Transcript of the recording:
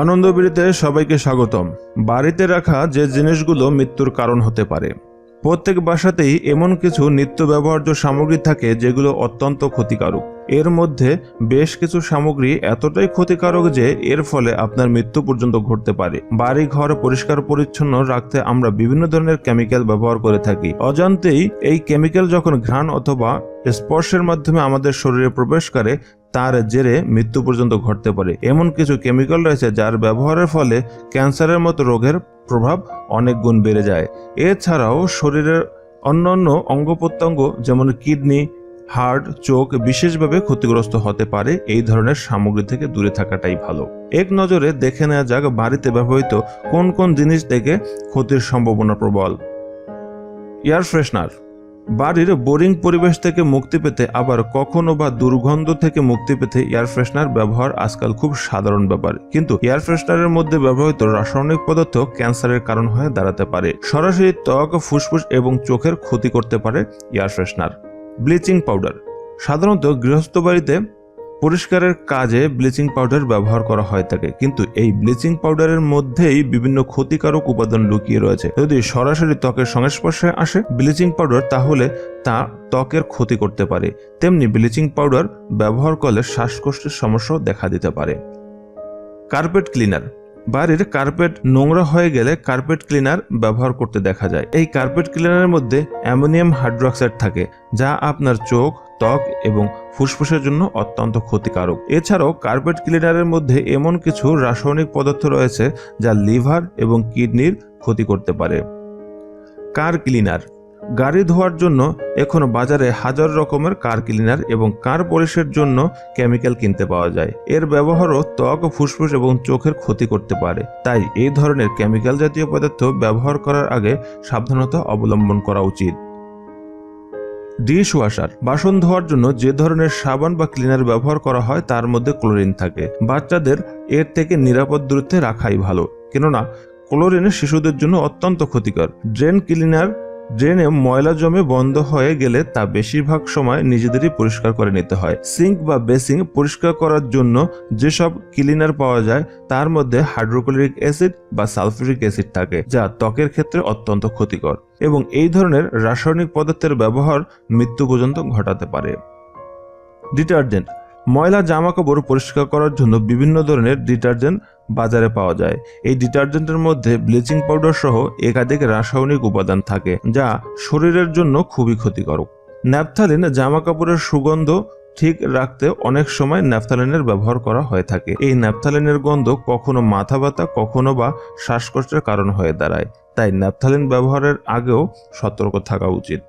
আনন্দবিড়িতে সবাইকে স্বাগতম। বাড়িতে রাখা যে জিনিসগুলো মৃত্যুর কারণ হতে পারে। প্রত্যেক বাসাতেই এমন কিছু নিত্য ব্যবহার্য সামগ্রী থাকে যেগুলো অত্যন্ত ক্ষতিকারক। এর মধ্যে বেশ কিছু সামগ্রী এতটাই ক্ষতিকারক যে এর ফলে আপনার মৃত্যু পর্যন্ত ঘটতে পারে। বাড়ি ঘর পরিষ্কার পরিচ্ছন্ন রাখতে আমরা বিভিন্ন ধরনের কেমিক্যাল ব্যবহার করে থাকি। অজান্তেই এই কেমিক্যাল যখন ঘ্রাণ অথবা স্পর্শের মাধ্যমে আমাদের শরীরে প্রবেশ করে তার জেরে মৃত্যু পর্যন্ত ঘটতে পারে। এমন কিছু কেমিক্যাল রয়েছে যার ব্যবহারের ফলে ক্যান্সারের মতো রোগের প্রভাব অনেক গুণ বেড়ে যায়। এছাড়াও শরীরের অন্যান্য অঙ্গ প্রত্যঙ্গ যেমন কিডনি, হার্ট, চোখ বিশেষভাবে ক্ষতিগ্রস্ত হতে পারে। এই ধরনের সামগ্রী থেকে দূরে থাকাটাই ভালো। এক নজরে দেখে নেওয়া যাক বাড়িতে ব্যবহৃত কোন কোন জিনিস থেকে ক্ষতির সম্ভাবনা প্রবল। এয়ার ফ্রেশনার বাড়ির বোরিং পরিবেশ থেকে মুক্তি পেতে আবার কখনো বা দুর্গন্ধ থেকে মুক্তি পেতে এয়ার ফ্রেশনার ব্যবহার আজকাল খুব সাধারণ ব্যাপার। কিন্তু এয়ার ফ্রেশনারের মধ্যে ব্যবহৃত রাসায়নিক পদার্থ ক্যান্সারের কারণ হয়ে দাঁড়াতে পারে। সরাসরি ত্বক, ফুসফুস এবং চোখের ক্ষতি করতে পারে এয়ার ফ্রেশনার। Bleaching powder. সাধারণত গৃহস্থ বাড়িতে পরিষ্কারের কাজে ব্লিচিং পাউডার ব্যবহার করা হয়ে থাকে কিন্তু এই ব্লিচিং পাউডারের মধ্যেই বিভিন্ন ক্ষতিকারক উপাদান লুকিয়ে রয়েছে। যদি সরাসরি ত্বকের সংস্পর্শে আসে ব্লিচিং পাউডার, তাহলে তা ত্বকের ক্ষতি করতে পারে। তেমনি ব্লিচিং পাউডার ব্যবহার করলে শ্বাসকষ্টের সমস্যাও দেখা দিতে পারে। Carpet cleaner. বাড়ির কার্পেট নোংরা হয়ে গেলে কার্পেট ক্লিনার ব্যবহার করতে দেখা যায়। এই কার্পেট ক্লিনারের মধ্যে অ্যামোনিয়াম হাইড্রোক্সাইড থাকে, যা আপনার চোখ ত্বক এবং ফুসফুসের জন্য অত্যন্ত ক্ষতিকারক। এছাড়াও কার্পেট ক্লিনারের মধ্যে এমন কিছু রাসায়নিক পদার্থ রয়েছে যা লিভার এবং কিডনির ক্ষতি করতে পারে। Car cleaner. গাড়ি ধোয়ার জন্য এখনও বাজারে হাজার রকমের কার ক্লিনার এবং কার পলিশের জন্য কেমিক্যাল কিনতে পাওয়া যায়। এর ব্যবহারও ত্বক, ফুসফুস এবং চোখের ক্ষতি করতে পারে। তাই এই ধরনের কেমিক্যাল জাতীয় পদার্থ ব্যবহার করার আগে সাবধানতা অবলম্বন করা উচিত। Dish washer. বাসন ধোয়ার জন্য যে ধরনের সাবান বা ক্লিনার ব্যবহার করা হয়, তার মধ্যে ক্লোরিন থাকে। বাচ্চাদের এর থেকে নিরাপদ দূরত্বে রাখাই ভালো। কেননা, ক্লোরিন শিশুদের জন্য অত্যন্ত ক্ষতিকর। ড্রেন ক্লিনার ড্রেনে ময়লা জমে বন্ধ হয়ে গেলে তা বেশিরভাগ সময় নিজেদেরই পরিষ্কার করে নিতে হয়। সিঙ্ক বা বেসিং পরিষ্কার করার জন্য যেসব ক্লিনার পাওয়া যায়, তার মধ্যে হাইড্রোক্লোরিক অ্যাসিড বা সালফিউরিক অ্যাসিড থাকে, যা ত্বকের ক্ষেত্রে অত্যন্ত ক্ষতিকর এবং এই ধরনের রাসায়নিক পদার্থের ব্যবহার মৃত্যু পর্যন্ত ঘটাতে পারে। ডিটারজেন্ট ময়লা জামা কাপড় পরিষ্কার করার জন্য বিভিন্ন ধরনের ডিটারজেন্ট বাজারে পাওয়া যায়। এই ডিটারজেন্টের মধ্যে ব্লিচিং পাউডার সহ একাধিক রাসায়নিক উপাদান থাকে, যা শরীরের জন্য খুবই ক্ষতিকারক ন্যাপথালিন জামা কাপড়ের সুগন্ধ ঠিক রাখতে অনেক সময় ন্যাপথালিনের ব্যবহার করা হয়ে থাকে। এই ন্যাপথালিনের গন্ধ কখনো মাথা ব্যথা, কখনো বা শ্বাসকষ্টের কারণ হয়ে দাঁড়ায়, তাই ন্যাপথালিন ব্যবহারের আগেও সতর্ক থাকা উচিত।